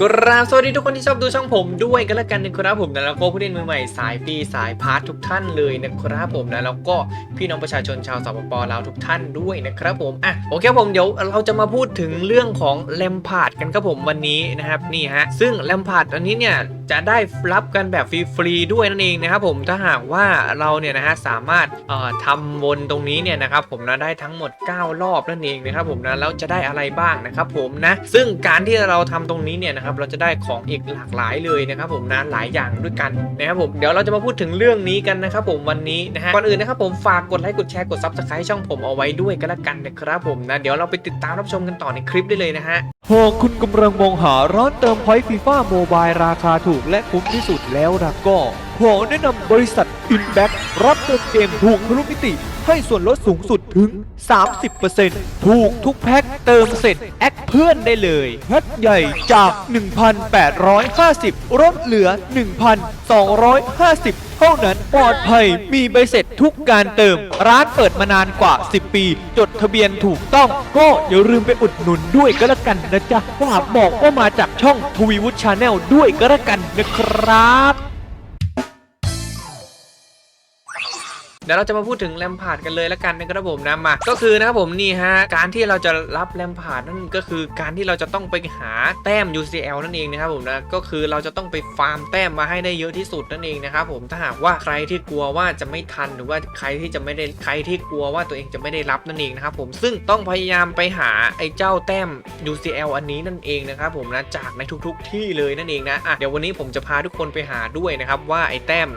กราบสวัสดีทุกคนที่ชอบดูช่องผมด้วยกันแล้วกันนะครับผมนะแล้วก็ผู้เล่นมือใหม่สายฟรีสายพาร์ททุกท่านเลยนะครับผมนะแล้วก็พี่น้องประชาชนชาวสปปลาวทุกท่านด้วยนะครับผมอะโอเคผมเดี๋ยวเราจะมาพูดถึงเรื่องของแลมพาร์ดกันครับผมวันนี้นะครับนี่ฮะซึ่งแลมพาร์ดอันนี้เนี่ยจะได้รับกันแบบฟรีๆด้วยนั่นเองนะครับผมถ้าหากว่าเราเนี่ยนะฮะสามารถทำวนตรงนี้เนี่ยนะครับผมนะได้ทั้งหมด 9 รอบนั่นเองนะครับผมนะแล้วจะได้อะไรบ้างนะครับผมนะซึ่งการที่เราทำตรงนี้เนี่ยนะครับเราจะได้ของอีกหลากหลายเลยนะครับผมนะหลายอย่างด้วยกันนะครับผมเดี๋ยวเราจะมาพูดถึงเรื่องนี้กันนะครับผมวันนี้นะฮะก่อนอื่นนะครับผมฝากกดไลค์กดแชร์กดซับสไครต์ช่องผมเอาไว้ด้วยกันละกันนะครับผมนะเดี๋ยวเราไปติดตามรับชมกันต่อในคลิปได้เลยนะฮะ หากคุณกำลังมองหาร้านเติมพอยต์ฟีฟ่าโมบายราคาถูกและคุ้มที่สุดแล้วล่ะก็ ขอแนะนำบริษัทอินแบ็รับเติมเกมถูกทะลุมิติ ให้ส่วนลดสูงสุดถึง 30%ถูกทุกแพ็คเติมเสร็จ แอคเพื่อนได้เลยแพ็คใหญ่จาก 1,850ลดเหลือ 1,250 เท่านั้นปลอดภัยมีใบเสร็จทุกการเติม ร้านเปิดมานานกว่า 10 ปี จดทะเบียนถูกต้องก็อย่าลืมไปอุดหนุนด้วยก็แล้วกันนะจ๊ะฝากบอกว่ามาจากช่องทวีวุฒิชาแนลด้วยก็แล้วกันนะครับ เดี๋ยวเราจะมาพูดถึงแรมพาร์ดกันเลยแล้วกันนะครับผมนะมา ก็คือนะครับผมนี่ฮะการที่เราจะรับแรมพาร์ดนั่นก็คือการที่เราจะต้องไปหาแต้ม UCL นั่นเองนะครับผมนะก็คือเราจะต้องไปฟาร์มแต้มมาให้ได้เยอะที่สุดนั่นเองนะครับผมถ้าหากว่าใครที่กลัวว่าจะไม่ทันหรือว่าใครที่จะไม่ได้ใครที่กลัวว่าตัวเองจะไม่ได้รับนั่นเองนะครับผมซึ่งต้องพยายามไปหาไอ้เจ้าแต้ม UCL อันนี้นั่นเองนะครับผมนะจากในทุกๆ ที่เลยนั่นเองนะอะเดี๋ยววันนี้ผมจะพาทุกคนไปหาด้วยนะครับว่าไอ้แต้ม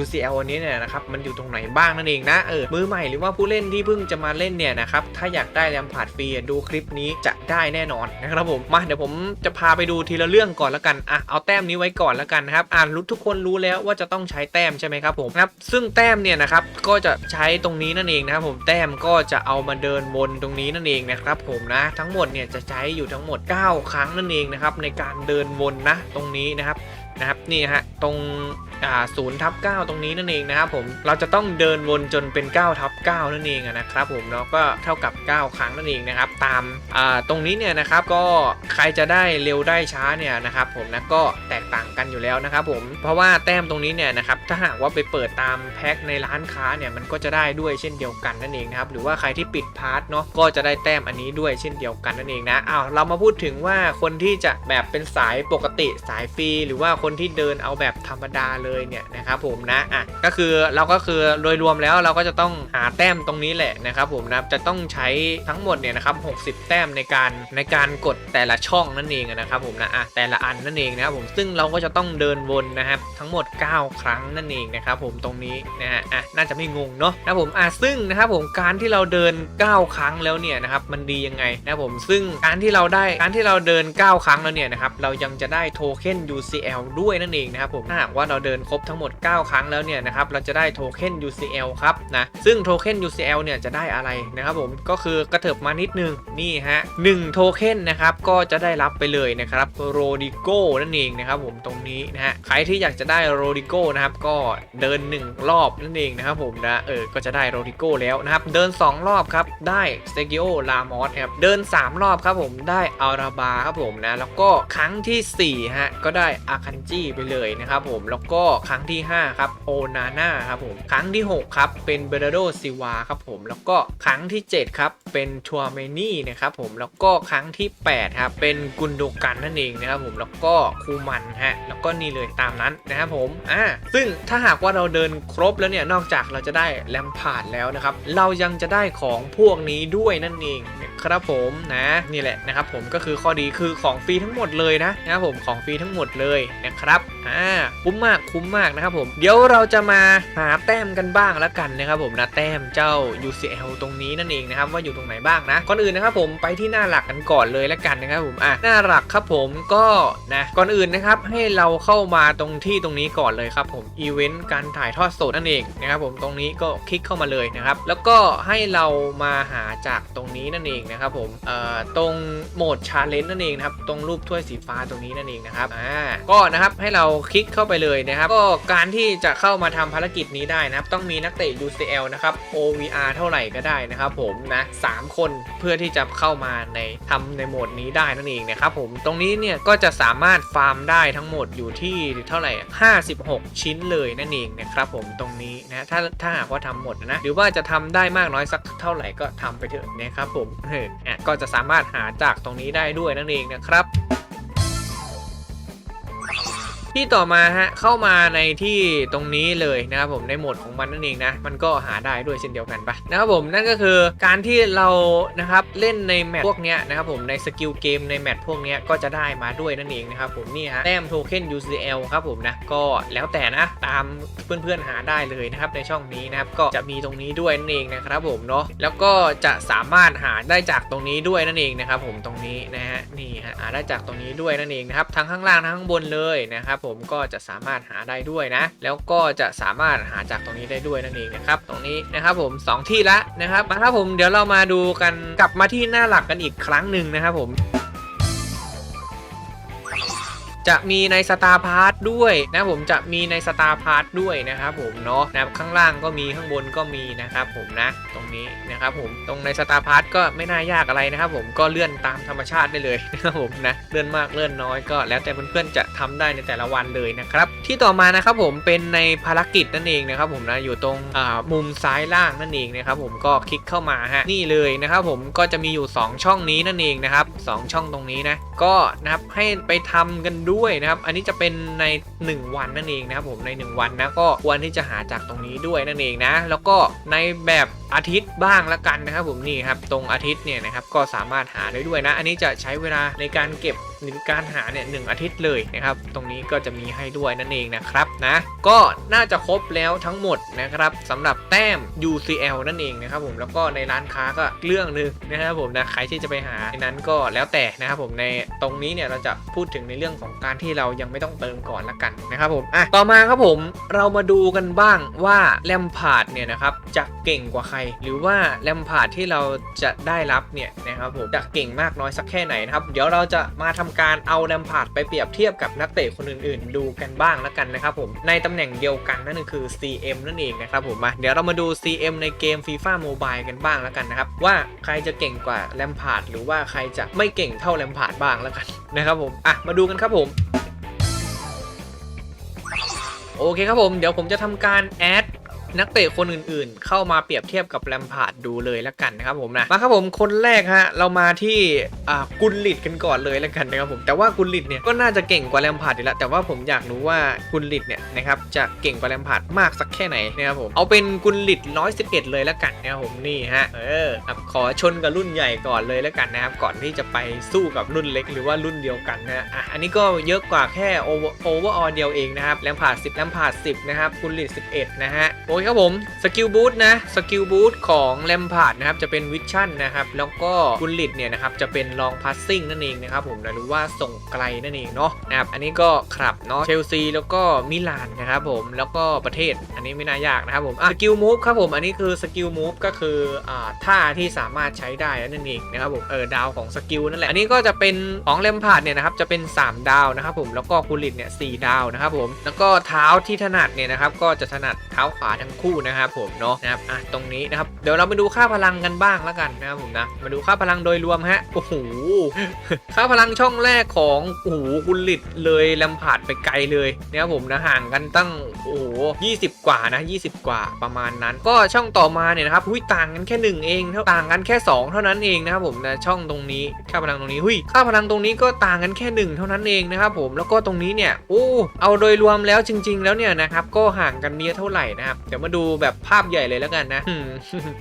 UCL อันนี้เนี่ยนะครับมันอยู่ตรงไหนบ้างนั่นเองนะเออมือใหม่หรือว่าผู้เล่นที่เพิ่งจะมาเล่นเนี่ยนะครับถ้าอยากได้แรมพาร์ดฟรีดูคลิปนี้จะได้แน่นอนนะครับผมมาเดี๋ยวผมจะพาไปดูทีละเรื่องก่อนล้วกันอะเอาแต้มนี้ไว้ก่อนล้วกันนะครับอ่านรู้ทุกคนรู้แล้วว่าจะต้องใช้แต้มใช่ไหมครับผมครับซึ่งแต้มเนี่ยนะครับก็จะใช้ตรงนี้นั่นเองนะครับผมแต้มก็จะเอามาเดินวนตรงนี้นั่นเองนะครับผมนะทั้งหมดเนี่ยจะใช้อยู่ทั้งหมด 9 ครั้งนั่นเองนะครับในการเดินวนนะตรงนี้นะครับ นะครับนี่ฮะตรงศูนย์ทับเตรงนี้นั่นเองนะครับผมเราจะต้องเดินวนจนเป็น9ทับ9นั่นเองนะครับผมเนาะก็เท่ากับ 9 ครั้งนั่นเองนะครับตามาตรงนี้เนี่ยนะครับก็ใครจะได้เร็วได้ช้าเนี่ยนะครับผมนะก็แตกต่างกันอยู่แล้วนะครับผมเพราะว่าแต้มตรงนี้เนี่ยนะครับถ้าหากว่าไปเปิดตามแพ็คในร้านค้าเนี่ยมันก็จะได้ด้วยเช่นเดียวกันนั่นเองนะครับหรือว่าใครที่ปิดพาร์ทเนาะก็จะได้แต้มอันนี้ด้วยเช่นเดียวกันนั่นเองนะอ้าวเรามาพูดถึงว่าคนที่จะแบบเป็นสายปกติสายฟรีหรือว่าคนนที่เดินเอาแบบธรรมดาเลยเนี่ยนะครับผมนะอะก็คือเราก็คือโดยรวมแล้วเราก็จะต้องหาแต้มตรงนี้แหละนะครับผมนะจะต้องใช้ทั้งหมดเนี่ยนะครับ60 แต้มในการในการกดแต่ละช่องนั่นเองนะครับผมนะอะแต่ละอันนั่นเองนะครับผมซึ่งเราก็จะต้องเดินวนนะครับทั้งหมด 9 ครั้งนั่นเองนะครับผมตรงนี้นะฮะอะน่าจะไม่งงเนาะนะครับผมอะซึ่งนะครับผมการที่เราเดิน 9 ครั้งแล้วเนี่ยนะครับมันดียังไงนะครับผมซึ่งการที่เราได้การที่เราเดิน 9 ครั้งแล้วเนี่ยนะครับเรายังจะได้โทเค็น UCL ด้วยนั่นเองนะครับผมถ้าหากว่าเราเดินครบทั้งหมด 9 ครั้งแล้วเนี่ยนะครับเราจะได้โทเค็น UCL ครับนะซึ่งโทเค็น UCL เนี่ยจะได้อะไรนะครับผมก็คือกระเถิบมานิดนึงนี่ฮะ1โทเค็นนะครับก็จะได้รับไปเลยนะครับโรดิโก้นั่นเองนะครับผมตรงนี้นะฮะใครที่อยากจะได้โรดิโก้นะครับก็เดิน 1 รอบนั่นเองนะครับผมนะเออก็จะได้โรดิโก้แล้วนะครับเดิน 2 รอบครับได้สเตกิโอลามอสครับเดิน 3 รอบครับผมได้อาราบาครับผมนะแล้วก็ครั้งทีสี่4ฮะก็ได้อาคันจิไปเลยนะครับผมแล้วก็ครั้งที่ 5 ครับโอนาน่าครับผมครั้งที่ 6 ครับ เป็นเบรโดซิวาครับผมแล้วก็ครั้งที่ 7 ครับ เป็นชัวเมนี่นะครับผมแล้วก็ครั้งที่ 8 ครับ เป็นกุนโดกันนั่นเองนะครับผมแล้วก็คูมันฮะแล้วก็นี่เลยตามนั้นนะครับผมอ่าซึ่งถ้าหากว่าเราเดินครบแล้วเนี่ยนอกจากเราจะได้แลมพาดแล้วนะครับเรายังจะได้ของพวกนี้ด้วยนั่นเองนะ ครับผมนะนี่แหละนะครับผมก็คือข้อดีคือของฟรีทั้งหมดเลยนะนะครับผมของฟรีทั้งหมดเลยนะครับอ่าคุ้มมากคุ้มมากนะครับผมเดี๋ยวเราจะมาหาแต้มกันบ้างแล้วกันนะครับผมนะแต้มเจ้า UCL ตรงนี้นั่นเองนะครับว่าอยู่ตรงไหนบ้างนะก่อนอื่นนะครับผมไปที่หน้าหลักกันก่อนเลยแล้วกันนะครับผมอะหน้าหลักครับผมก็นะก่อนอื่นนะครับให้เราเข้ามาตรงที่ตรงนี้ก่อนเลยครับผมอีเวนต์การถ่ายทอดสดนั่นเองนะครับผมตรงนี้ก็คลิกเข้ามาเลยนะครับแล้วก็ให้เรามาหาจากตรงนี้นั่นเองนะนะครับผมตรงโหมดชาเลนจ์นั่นเองนะครับตรงรูปถ้วยสีฟ้าตรงนี้นั่นเองนะครับอ่าก็นะครับให้เราคลิกเข้าไปเลยนะครับ ก็การที่จะเข้ามาทำภารกิจนี้ได้นะครับ ต้องมีนักเตะ UCL นะครับ OVR เท่าไหร่ก็ได้นะครับ ผมนะสามคนเพื่อที่จะเข้ามาในทำในโหมดนี้ได้นั่นเองนะครับผมตรงนี้เนี่ยก็จะสามารถฟาร์มได้ทั้งหมดอยู่ที่เท่าไหร่ 56 ชิ้นเลยนั่นเองนะครับผมตรงนี้นะถ้าถ้าหากว่าทำหมดนะหรือว่าจะทำได้มากน้อยสักเท่าไหร่ก็ทำไปเถอะนะครับผมเอออะก็จะสามารถหาจากตรงนี้ได้ด้วยนั่นเองนะครับ ที่ต่อมาฮะเข้ามาในที่ตรงนี้เลยนะครับผมในโหมดของมันนั่นเองนะมันก็หาได้ด้วยเช่นเดียวกันปะนะครับผมนั่นก็คือการที่เรานะครับเล่นในแมปพวกเนี้ยนะครับผมในสกิลเกมในแมปพวกเนี้ยก็จะได้มาด้วยนั่นเองนะครับผมนี่ฮะแต้มโทเค็น UCL ครับผมนะก็แล้วแต่นะตามเพื่อนๆหาได้เลยนะครับในช่องนี้นะครับก็จะมีตรงนี้ด้วยนั่นเองนะครับผมเนาะแล้วก็จะสามารถหาได้จากตรงนี้ด้วยนั่นเองนะครับผมตรงนี้นะฮะนี่ฮะหาได้จากตรงนี้ด้วยนั่นเองนะครับทั้งข้างล่างทั้งข้างบนเลยนะครับผมก็จะสามารถหาได้ด้วยนะ แล้วก็จะสามารถหาจากตรงนี้ได้ด้วยนั่นเองนะครับตรงนี้นะครับผมสองที่ละนะครับมาครับผมเดี๋ยวเรามาดูกันกลับมาที่หน้าหลักกันอีกครั้งหนึ่งนะครับผม จะมีในสตาร์พาร์ทด้วยนะผมจะมีในสตาร์พาร์ทด้วยนะครับผมเนาะนะข้างล่างก็มีข้างบนก็มีนะครับผมนะตรงนี้นะครับผมตรงในสตาร์พาร์ทก็ไม่น่ายากอะไรนะครับผมก็เลื่อนตามธรรมชาติได้เลยนะครับผมนะเลื่อนมากเลื่อนน้อยก็แล้วแต่เพื่อนๆจะทำได้ในแต่ละวันเลยนะครับที่ต่อมานะครับผมเป็นในภารกิจนั่นเองนะครับผมนะอยู่ตรงมุมซ้ายล่างนั่นเองนะครับผมก็คลิกเข้ามาฮะนี่เลยนะครับผมก็จะมีอยู่ 2 ช่องนี้นั่นเองนะครับสองช่องตรงนี้นะก็นะครับให้ไปทำกันด้วย้วยนะครับ อันนี้จะเป็นใน 1 วันนั่นเองนะครับผมใน 1 วันนะก็ควรที่จะหาจากตรงนี้ด้วยนั่นเองนะ แล้วก็ในแบบอาทิตย์บ้างละกันนะครับผมนี่ครับตรงอาทิตย์เนี่ยนะครับก็สามารถหาได้ด้วยนะ อันนี้จะใช้เวลาในการเก็บหรือการหาเนี่ยหนึ่งอาทิตย์เลยนะครับ ตรงนี้ก็จะมีให้ด้วยนั่นเองนะครับนะ ก็น่าจะครบแล้วทั้งหมดนะครับสำหรับแต้ม UCL นั่นเองนะครับผมแล้วก็ในร้านค้าก็เรื่องหนึ่งนะครับผมนะใครที่จะไปหาในนั้นก็แล้วแต่นะครับผมในตรงนี้เนี่ยเราจะพูดถึงในเรื่องของการที่เรายังไม่ต้องเติมก่อนละกันนะครับผมอะต่อมาครับผมเรามาดูกันบ้างว่าแลมพาร์ดเนี่ยนะครับจะเก่งกว่าใครหรือว่าแลมพาร์ดที่เราจะได้รับเนี่ยนะครับผมจะเก่งมากน้อยสักแค่ไหนนะครับ เดี๋ยวเราจะมาทำการเอาแลมพาร์ดไปเปรียบเทียบกับนักเตะคนอื่นๆ ดูกันบ้างและกันนะครับผมในตำแหน่งเดียวกันนั่นคือ CM นั่นเองนะครับผมมาเดี๋ยวเรามาดู CM ในเกม FIFA Mobile กันบ้างและกันนะครับ ว่าใครจะเก่งกว่าแลมพาร์ดหรือว่าใครจะไม่เก่งเท่าแลมพาร์ดบ้างและกันนะครับผมอะมาดูกันครับผมโอเคครับผม เดี๋ยวผมจะทำการแอด นักเตะคนอื่นๆ เข้ามาเปรียบเทียบกับแลมพาร์ดดูเลยแล้วกันนะครับผมนะมาครับผมคนแรกฮะเรามาที่อ่ากุลลิตกันก่อนเลยแล้วกันนะครับผมแต่ว่ากุลลิตเนี่ยก็น่าจะเก่งกว่าแลมพาร์ดอยู่แล้วแต่ว่าผมอยากรู้ว่ากุลลิตเนี่ยนะครับจะเก่งกว่าแลมพาร์ดมากสักแค่ไหนนะครับผมเอาเป็นกุลลิต111 เลยแล้วกันนะครับผมนี่ฮะเออขอชนกับรุ่นใหญ่ก่อนเลยแล้วกันนะครับก่อนที่จะไปสู้กับรุ่นเล็กหรือว่ารุ่นเดียวกันนะอะอันนี้ก็เยอะกว่าแค่โอเวอร์ออร์เดียวเองนะครับแลมพาร์ด10แลมพาร์ด10นะครับกุลลิต11นะฮะโอเคครับผมสกิลบูทนะสกิลบูทของแลมพาร์ดนะครับจะเป็นวิชั่นนะครับแล้วก็กุลลิตเนี่ยนะครับจะเป็นลองพัสซิ่งนั่นเองนะครับผมหรือว่าส่งไกลนั่นเองเนาะนะครับอันนี้ก็ครับเนาะเชลซีแล้วก็มิลานนะครับผมแล้วก็ประเทศอันนี้ไม่น่ายากนะครับผมสกิลมูฟครับผมอันนี้คือสกิลมูฟก็คืออ่าท่าที่สามารถใช้ได้นั่นเองนะครับผมเออดาวของสกิลนั่นแหละอันนี้ก็จะเป็นของแลมพาร์ดเนี่ยนะครับจะเป็น 3 ดาวนะครับผมแล้วก็กุลลิตเนี่ยสดาวนะครับผมแล้วก็เท้าที่ถนัดเนี่ยนะครับก็จะถนัดเท้าขวาทั้งคู่นะครับผมเนาะนะครับอะตรงนี้นะครับเดี๋ยวเรามาดูค่าพลังกันบ้างแล้วกันนะครับผมนะมาดูค่าพลังโดยรวมฮะโอ้โหค่าพลังช่องแรกของโอ้โหกุลลิตเลยแลมพาดไปไกลเลยนะครับผมนะห่างกันตั้งโอ้โห20กว่านะ20กว่าประมาณนั้น ก็ช่องต่อมาเนี่ยนะครับหุยต่างกันแค่หนึ่งเองเท่าต่างกันแค่ 2 เท่านั้นเองนะครับผมนะช่องตรงนี้ค่าพลังตรงนี้หุยค่าพลังตรงนี้ก็ต่างกันแค่หนึ่งเท่านั้นเองนะครับผมแล้วก็ตรงนี้เนี่ยโอ้เอาโดยรวมแล้วจริง ๆ แล้วเนี่ยนะครับก็ห่างกันเนี้ยเท่าไหร่นะครับเดี๋ยวมาดูแบบภาพใหญ่เลยแล้วกันนะ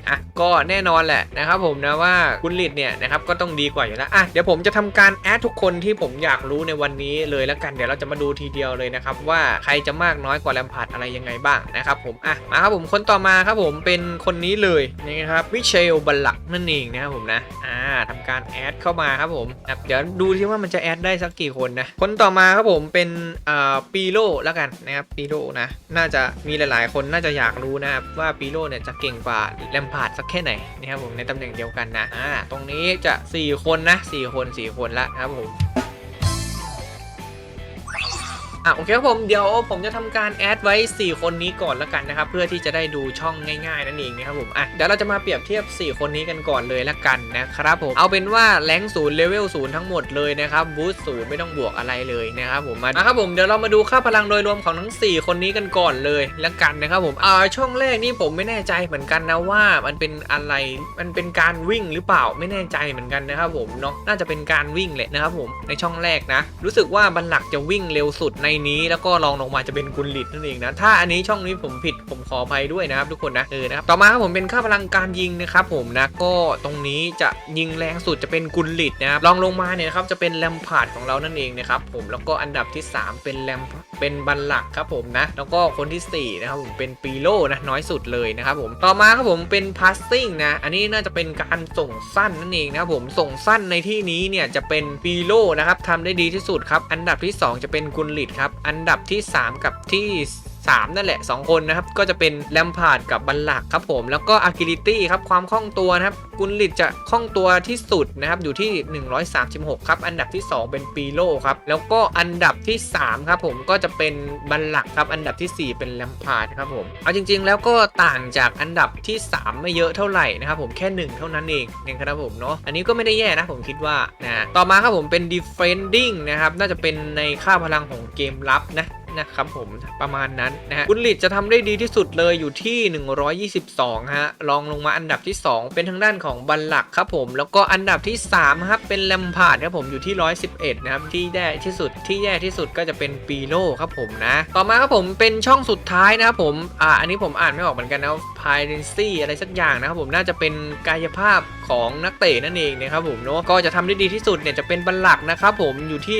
อะก็แน่นอนแหละนะครับผมนะว่าคุณลิดเนี่ยนะครับก็ต้องดีกว่าอยู่แล้วอะเดี๋ยวผมจะทำการแอดทุกคนที่ผมอยากรู้ในวันนี้เลยแล้วกันเดี๋ยวเราจะมาดูทีเดียวเลยนะครับว่าใครจะมากน้อยกว่าแลมพาร์ดอะไรยังไงบ้างนะครับผมอะมาครับผมคนต่อมาครับผมเป็นคนนี้เลยนะครับวิเชลบัลลักนั่นเองนะครับผมนะอ่าทำการแอดเข้ามาครับผมนะครับเดี๋ยวดูที่ว่ามันจะแอดได้สักกี่คนนะคนต่อมาครับผมเป็นอ่าปีโลแล้วกันนะครับปีโลนะน่าจะมีหลาย ๆ คนน่าจะอยากากรู้นะครับว่าปีโลเนี่ยจะเก่งกว่าแลมพาร์ดสักแค่ไหนนะครับผมในตำแหน่งเดียวกันนะอ่าตรงนี้จะ 4 คนนะ 4 คน 4 คนละนะครับผม อะโอเคครับผมเดี๋ยวผมจะทำการแอดไว้ 4 คนนี้ก่อนแล้วกันนะครับ เพื่อที่จะได้ดูช่องง่ายๆนั่นเองนะครับผมอะเดี๋ยวเราจะมาเปรียบเทียบ 4 คนนี้กันก่อนเลยละกันนะครับผมเอาเป็นว่าแรงศูนย์เลเวลศูนย์ทั้งหมดเลยนะครับบูสต์ศูนย์ไม่ต้องบวกอะไรเลยนะครับผมมาครับผมเดี๋ยวเรามาดูค่าพลังโดยรวมของทั้ง 4 คนนี้กันก่อนเลยละกันนะครับผมอ่าช่องแรกนี่ผมไม่แน่ใจเหมือนกันนะว่ามันเป็นอะไรมันเป็นการวิ่งหรือเปล่าไม่แน่ใจเหมือนกันนะครับผมเนาะน่าจะเป็นการวิ่งแหละนะครับผมในช่องแรกนะ รู้สึกว่าบัลลักจะวิ่งเร็วสุดในนี้แล้วก็ลองลงมาจะเป็นกุลลิตนั่นเองนะถ้าอันนี้ช่องนี้ผมผิดผมขออภัยด้วยนะครับทุกคนนะเออนะครับต่อมาครับผมเป็นค่าพลังการยิงนะครับผมนะก็ตรงนี้จะยิงแรงสุดจะเป็นกุลลิตนะครับลองลงมาเนี่ยนะครับจะเป็นแลมพาดของเรานั่นเองนะครับผมแล้วก็อันดับที่ 3 เป็นแลมเป็นบัลลักครับผมนะแล้วก็คนที่4นะครับผมเป็นปีโลนะน้อยสุดเลยนะครับผมต่อมาครับผมเป็นพาสซิ่งนะอันนี้น่าจะเป็นการส่งสั้นนั่นเองนะครับผมส่งสั้นในที่นี้เนี่ยจะเป็นปีโลนะครับทำได้ดีที่สุดครับอันดับที่ 2 จะเป็นกุลลิตครับอันดับที่ 3 กับที่ 3 นั่นแหละ 2 คนนะครับ ก็จะเป็นแลมพาร์ดกับบัลลักครับผม แล้วก็อากิลิตี้ครับ ความคล่องตัวนะครับ กุลลิตจะคล่องตัวที่สุดนะครับ อยู่ที่ 136 ครับ อันดับที่ 2 เป็นปีโลครับ แล้วก็อันดับที่ 3 ครับผมก็จะเป็นบัลลักครับ อันดับทีสี่ 4 เป็นแลมพาร์ดครับผม เอาจริง ๆ แล้วก็ต่างจากอันดับที่ 3 ไม่เยอะเท่าไหร่นะครับผมแค่ 1 เท่านั้นเองนะครับผมเนาะ อันนี้ก็ไม่ได้แย่นะผมคิดว่านะ ต่อมาครับผมเป็น defending นะครับ น่าจะเป็นในค่าพลังของเกมรับนะ นะครับผมประมาณนั้นนะฮะกุลลิตจะทำได้ดีที่สุดเลยอยู่ที่ 122 ฮะรองลงมาอันดับที่ 2 เป็นทางด้านของบัลลักครับผม แล้วก็อันดับที่3ครับเป็นแลมพาร์ดครับผมอยู่ที่ 111 นะครับที่แย่ที่สุดที่แย่ที่สุดก็จะเป็นปีโลครับผมนะต่อมาครับผมเป็นช่องสุดท้ายนะครับผมอ่าอันนี้ผมอ่านไม่ออกเหมือนกันนะพายเดนซี่อะไรสักอย่างนะครับผมน่าจะเป็นกายภาพของนักเตะนั่นเองนะครับผมเนาะก็จะทำได้ดีที่สุดเนี่ยจะเป็นบัลลักนะครับผมอยู่ที่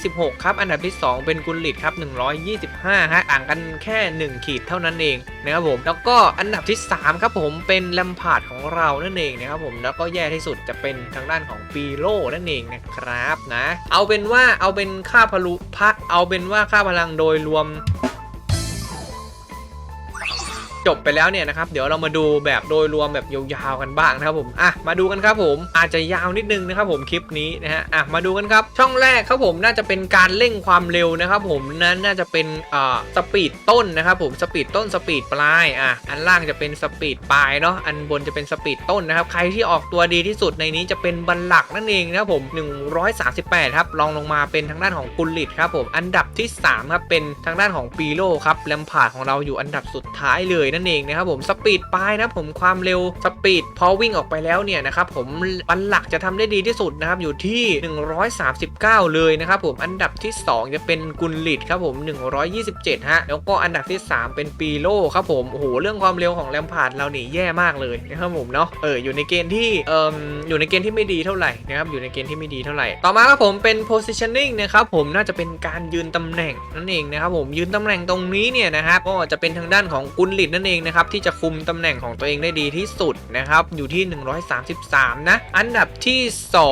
126 ครับอันดับที่ 2 เป็นกุลลิตครับ125 ฮะ ต่างกันแค่ 1 ขีดเท่านั้นเองนะครับผม แล้วก็อันดับที่ 3 ครับผมเป็นแลมพาร์ดของเรานั่นเองนะครับผม แล้วก็แย่ที่สุดจะเป็นทางด้านของปีโลนั่นเองนะครับนะ เอาเป็นว่าเอาเป็นค่าพลุพักเอาเป็นว่าค่าพลังโดยรวม จบไปแล้วเนี่ยนะครับเดี๋ยวเรามาดูแบบโดยรวมแบบยาวๆกันบ้างนะครับผมอะมาดูกันครับผมอาจจะยาวนิดนึงนะครับผมคลิปนี้นะฮะอะมาดูกันครับช่องแรกครับผมน่าจะเป็นการเร่งความเร็วนะครับผมนั้นน่าจะเป็นอ่าสปีดต้นนะครับผมสปีดต้นสปีดปลายอะอันล่างจะเป็นสปีดปลายเนาะอันบนจะเป็นสปีดต้นนะครับใครที่ออกตัวดีที่สุดในนี้จะเป็นบัลลักนั่นเองนะครับผม 138 ครับรองลงมาเป็นทางด้านของกุลลิตครับผมอันดับที่3ครับเป็นทางด้านของปีโลครับแลมพาดของเราอยู่อันดับสุดท้ายเลยนั่นเองนะครับผมสปีดปลายนะผมความเร็วสปีดพอวิ่งออกไปแล้วเนี่ยนะครับผมบัลลักจะทำได้ดีที่สุดนะครับอยู่ที่ 139 เลยนะครับผมอันดับที่ 2 จะเป็นกุลลิตครับผม 127ฮะแล้วก็อันดับที่ 3 เป็นปีโลครับผมโอ้โหเรื่องความเร็วของแลมพาร์ดเรานี่แย่มากเลยนะครับผมเนาะเอออยู่ในเกณฑ์ที่เอ่ออยู่ในเกณฑ์ที่ไม่ดีเท่าไหร่นะครับอยู่ในเกณฑ์ที่ไม่ดีเท่าไหร่ต่อมาครับผมเป็น positioning นะครับผมน่าจะเป็นการยืนตำแหน่งนั่นเองนะครับผมยืนตำแหน่งตรงนี้เนี่ยนะครับก็จะเป็นทางด้านของกุลลิตนั่นเองนะครับที่จะคุมตำแหน่งของตัวเองได้ดีที่สุดนะครับอยู่ที่ 133 นะ อันดับที่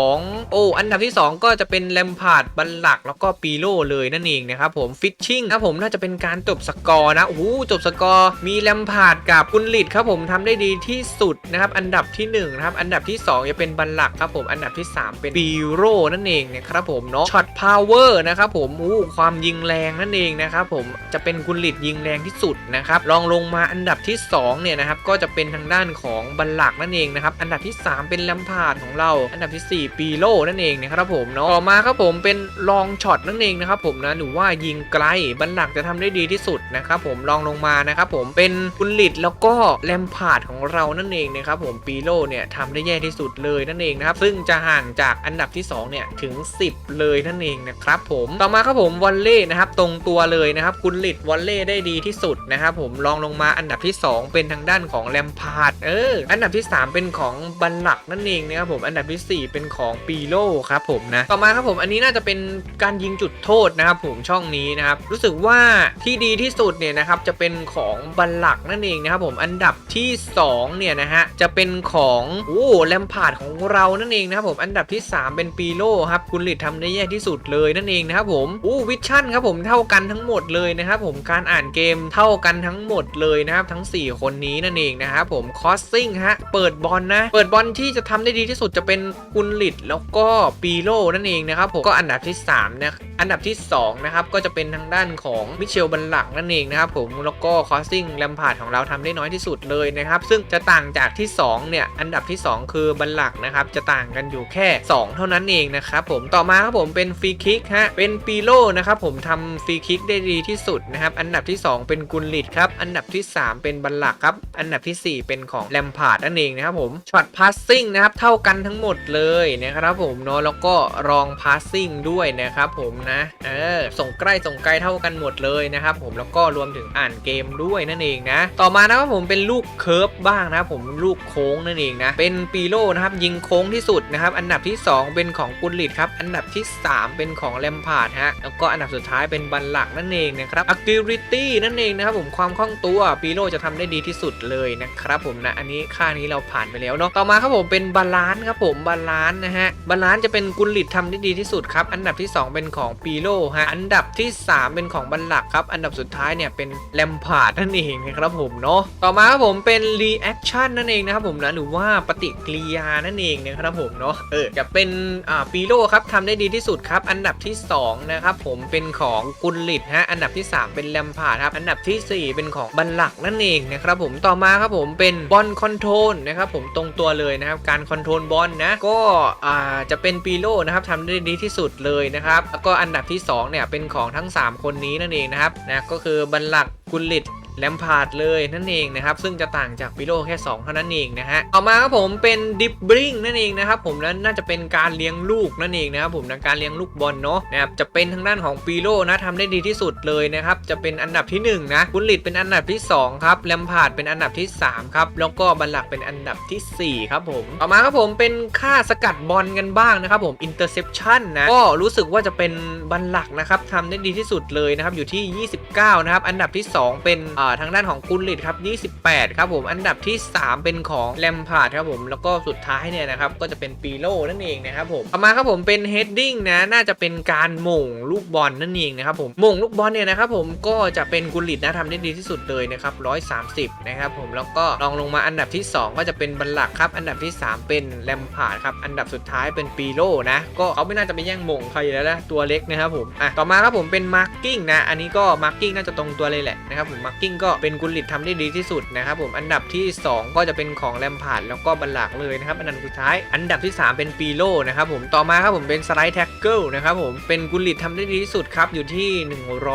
2 โอ้อันดับที่ 2 ก็จะเป็นแลมพาร์ดบัลลักแล้วก็ปีโลเลยนั่นเองนะครับผมฟิชชิ่งครับผมน่าจะเป็นการจบสกอร์นะโอ้โหจบสกอร์มีแลมพาร์ดกับกุลลิตครับผมทำได้ดีที่สุดนะครับอันดับที่1นะครับอันดับที่ 2 จะเป็นบัลลักครับผมอันดับที่ 3 เป็นปีโรนั่นเองนะครับผมเนาะช็อตพาวเวอร์นะครับผมโอ้ความยิงแรงนั่นเองนะครับผมจะเป็นกุลลิตยิงแรงที่สุดนะครับลองลงมาอันดับที่2เนี่ยนะครับก็จะเป็นทางด้านของบัลลักนั่นเองนะครับอันดับที่ 3 เป็นแลมพาร์ดของเรา อันดับทีสี่ 4 ปีโลนั่นเองนะครับผมเนาะต่อมาครับผมเป็นลองช็อตนั่นเองนะครับผมนะหรือว่ายิงไกลบัลลักจะทำได้ดีที่สุดนะครับผมลองลงมานะครับผมเป็นกุลลิตแล้วก็แลมพาร์ดของเรานั่นเองนะครับผมปีโลเนี่ยทำได้แย่ที่สุดเลยนั่นเองนะครับซึ่งจะห่างจากอันดับที่2เนี่ยถึง 10 เลยนั่นเองนะครับผมต่อมาครับผมวอลเล่นะครับตรงตัวเลยนะครับกุลลิตวอลเล่ได้ดีที่สุดนะครับผมลองลงมาอันดับที่ 2 เป็นทางด้านของแลมพาร์ดเออ อันดับที่ 3 เป็นของบัลลักนั่นเองนะครับผม อันดับทีสี่ 4 เป็นของปีโลครับผมนะ ต่อมาครับผม อันนี้น่าจะเป็นการยิงจุดโทษนะครับผมช่องนี้นะครับ รู้สึกว่าที่ดีที่สุดเนี่ยนะครับจะเป็นของบัลลักนั่นเองนะครับผม อันดับที่2เนี่ยนะฮะจะเป็นของโอ้แลมพาร์ดของเรานั่นเองนะครับผม อันดับที่ 3 เป็นปีโลครับกุลลิตทำได้แย่ที่สุดเลยนั่นเองนะครับผมอู้วิชั่นครับผมเท่ากันทั้งหมดเลยนะครับผมการอ่านเกมเท่ากันทั้งหมดเลยนะครับนะครับทั้ง 4 คนนี้นั่นเองนะครับผมคอสซิ่งฮะเปิดบอลนะ เปิดบอลที่จะทำได้ดีที่สุดจะเป็นกุนลิดแล้วก็ปีโลนั่นเองนะครับผมก็อันดับที่3นะอันดับที่2นะครับก็จะเป็นทางด้านของมิเชลบันหลักนั่นเองนะครับผมแล้วก็คอสซิ่งแลมพาร์ดของเราทำได้น้อยที่สุดเลยนะครับซึ่งจะต่างจากที่2เนี่ยอันดับที่ 2 คือบันหลักนะครับจะต่างกันอยู่แค่ 2 เท่านั้นเองนะครับผมต่อมาครับผมเป็นฟรีคิกฮะเป็นปีโลนะครับผมทำฟรีคิกได้ดีที่สุดนะครับอันดับที่ 2 เป็นกุนลิดครับอันดับที่ 3เป็นบันหลักครับ อันดับทีสี่ 4 เป็นของแลมพาร์ดนั่นเองนะครับผมช็อตพาสซิ่งนะครับเท่ากันทั้งหมดเลยนะครับผมเนาะแล้วก็รองพาสซิ่งด้วยนะครับผมนะเออส่งใกล้ส่งไกลเท่ากันหมดเลยนะครับผมแล้วก็รวมถึงอ่านเกมด้วยนั่นเองนะ ต่อมานะครับผมเป็นลูกเคิร์ฟบ้างนะครับผมลูกโค้งนั่นเองนะเป็นปีโลนะครับยิงโค้งที่สุดนะครับอันดับที่ 2 เป็นของกุลลิดครับอันดับที่ 3 เป็นของแลมพาร์ดฮะแล้วก็อันดับสุดท้ายเป็นบันหลักนั่นเองนะครับ agility นั่นเองนะครับผมความคล่องตัวปีโลจะทำได้ดีที่สุดเลยนะครับผมนะอันนี้ค่านี้เราผ่านไปแล้วเนาะต่อมาครับผมเป็นบาลานซ์ครับผมบาลานซ์นะฮะบาลานซ์จะเป็นกุลิดทำได้ดีที่สุดครับอันดับที่ 2 เป็นของปีโลฮะอันดับที่ 3 เป็นของบันหลักครับอันดับสุดท้ายเนี่ยเป็นแลมพาร์ดนั่นเองนะครับผมเนาะต่อมาครับผมเป็น reaction นั่นเองนะครับผมนะหรือว่าปฏิกิริยานั่นเองนะครับผมเนาะเออจะเป็นอ่าปีโลครับทำได้ดีที่สุดครับอันดับที่ 2 นะครับผมเป็นของกุลิดฮะอันดับที่ 3 เป็นแลมพาร์ดครับอันดับทีสี่4 เป็นของบันหลักนั่นเองนะครับผมต่อมาครับผมเป็นบอลคอนโทรลนะครับผมตรงตัวเลยนะครับการคอนโทรลบอลนะก็อ่าจะเป็นปีโลนะครับทำได้ดีที่สุดเลยนะครับแล้วก็อันดับที่2เนี่ยเป็นของทั้ง 3 คนนี้นั่นเองนะครับนะก็คือบันหลักกุลลิด แลมพาร์ดเลยนั่นเองนะครับ ซึ่งจะต่างจากปิโลแค่ 2 เท่านั้นเองนะฮะต่อมาครับผมเป็นดิบบิงนั่นเองนะครับผมแล้วน่าจะเป็นการเลี้ยงลูกนั่นเองนะครับผมการเลี้ยงลูกบอลเนาะนะครับจะเป็นทางด้านของปิโลนะทำได้ดีที่สุดเลยนะครับจะเป็นอันดับที่ 1 นะบุลลิตเป็นอันดับที่ 2 ครับแลมพาร์ดเป็นอันดับที่ 3 ครับ แล้วก็บัลลักเป็นอันดับทีสี่ 4 ครับผมต่อมาครับผมเป็นค่าสกัดบอลกันบ้างนะครับผมอินเตอร์เซปชันนะก็รู้สึกว่าจะเป็นบัลลักนะครับทำได้ดีที่สุดเลยนะครับอยู่ที่ 29 นะครับอันดับที่ 2 เป็นอ่าทางด้านของกุลลิตครับ 28 ครับผมอันดับที่ 3 เป็นของแลมพาร์ดครับผมแล้วก็สุดท้ายเนี่ยนะครับก็จะเป็นปีโลนั่นเองนะครับผมต่อมาครับผมเป็นเฮดดิ้งนะน่าจะเป็นการหม่งลูกบอลนั่นเองนะครับผมหม่งลูกบอลเนี่ยนะครับผมก็จะเป็นกุลลิตนะทำได้ดีที่สุดเลยนะครับ130 นะครับผมแล้วก็ลองลงมาอันดับที่ 2 ก็จะเป็นบัลลักครับอันดับที่ 3 เป็นแลมพาร์ดครับอันดับสุดท้ายเป็นปีโลนะก็เขาไม่น่าจะไปแย่งหม่งใครอยู่แล้วนะตัวเล็กนะครับผมอะต่อมาครับผมเป็นมาร์กิ้งนะอันนี้ก็มาร์กิ้งน่าจะตรงตัวเลยแหละนะครับผมมาร์กิ้งก็เป็นกุลิตทำได้ดีที่สุดนะครับผมอันดับที่ 2 ก็จะเป็นของแลมพาร์ดแล้วก็บัลลักเลยนะครับอันดับสุดท้าย อันดับที่ 3 เป็นปีโลนะครับผมต่อมาครับผมเป็นสไลด์แท็กเกิลนะครับผมเป็นกุลิตทำได้ดีที่สุดครับอยู่ที่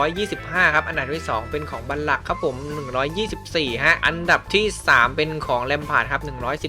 125 ครับอันดับที่ 2 เป็นของบัลลักครับผม 124ฮะอันดับที่ 3 เป็นของแลมพาร์ดครับ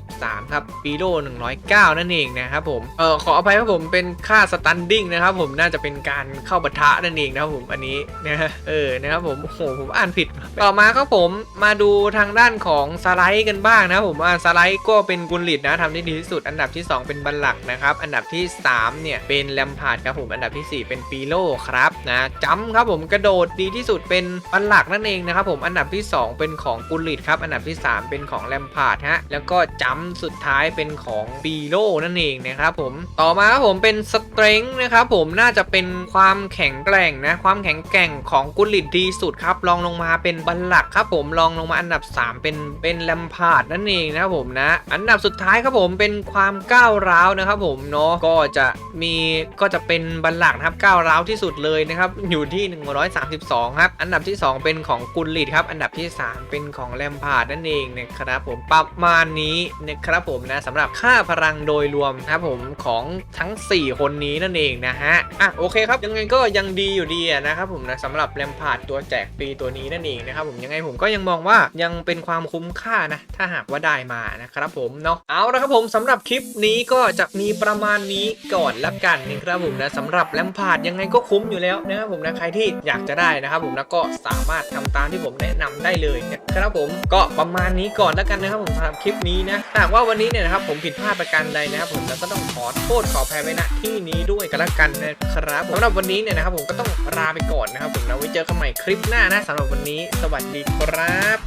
113ครับปีโล109 นั่นเองนะครับผมเออขออภัยครับผมเป็นค่าสตันดิ้งนะครับผมน่าจะเป็นการเข้าปะทะนั่นเองนะครับผมอันนี้นะฮะเออนะครับผมโอ้โหผมอ่านผิดต่อมาครับผมมาดูทางด้านของสไลด์กันบ้างนะผมอ่าสไลด์ก็เป็นกุลลิตนะทำได้ดีที่สุด อันดับที่ 2 เป็นบัลลักนะครับ อันดับที่ 3 เนี่ย เป็นแลมพาดครับผมอันดับทีสี่4 เป็นปีโลครับนะจัมครับผมกระโดดดีที่สุดเป็นบัลลักนั่นเองนะครับผมอันดับที่ 2 เป็นของกุลลิตครับอันดับที่ 3 เป็นของแลมพาดฮะแล้วก็จัมสุดท้ายเป็นของปีโลนั่นเองนะครับผมต่อมาครับผมเป็นสเตร n งนะครับผมน่าจะเป็นความแข็งแกร่งนะความแข็งแกร่งของกุลลิตดีสุดครับลองลงมาเป็นบัลหลักครับผมลองลงมาอันดับ 3 เป็นเป็นแลมพาร์ดนั่นเองนะครับผมนะ อันดับสุดท้ายครับผมเป็นความก้าวร้าวนะครับผมเนาะก็จะมีก็จะเป็นบัลลักนะครับก้าวร้าวที่สุดเลยนะครับอยู่ที่ 132 ครับ อันดับที่ 2 เป็นของกุลลิตครับ อันดับที่ 3 เป็นของแลมพาร์ดนั่นเองนะครับผมประมาณนี้นะครับผมนะสำหรับค่าพลังโดยรวมนะครับผมของทั้ง 4 คนนี้นั่นเองนะฮะอะโอเคครับยังไงก็ยังดีอยู่ดีนะครับผมนะสำหรับแลมพาร์ดตัวแจกฟรีตัวนี้นั่นเองนะครับผมยังไงผมก็ยังมองว่ายังเป็นความคุ้มค่านะ ถ้าหากว่าได้มานะครับผมเนาะเอาละครับผมสำหรับคลิปนี้ก็จะมีประมาณนี้ก่อนละกันนะครับผมนะสำหรับแลมพาดยังไงก็คุ้มอยู่แล้วนะครับผมนะใครที่อยากจะได้นะครับผมนะก็สามารถทำตามที่ผมแนะนำได้เลยนะครับผมก็ประมาณนี้ก่อนละกันนะครับผมสำหรับคลิปนี้นะหากว่าวันนี้เนี่ยนะครับผมผิดพลาดประการใดนะครับผมแล้วก็ต้องขอโทษขออภัยไว้ณที่นี้ด้วยกันละกันนะครับสำหรับวันนี้เนี่ยนะครับผมก็ต้องลาไปก่อนนะครับผมนะไว้เจอกันใหม่คลิปหน้านะสำหรับวันนี้สวัสดดีครับ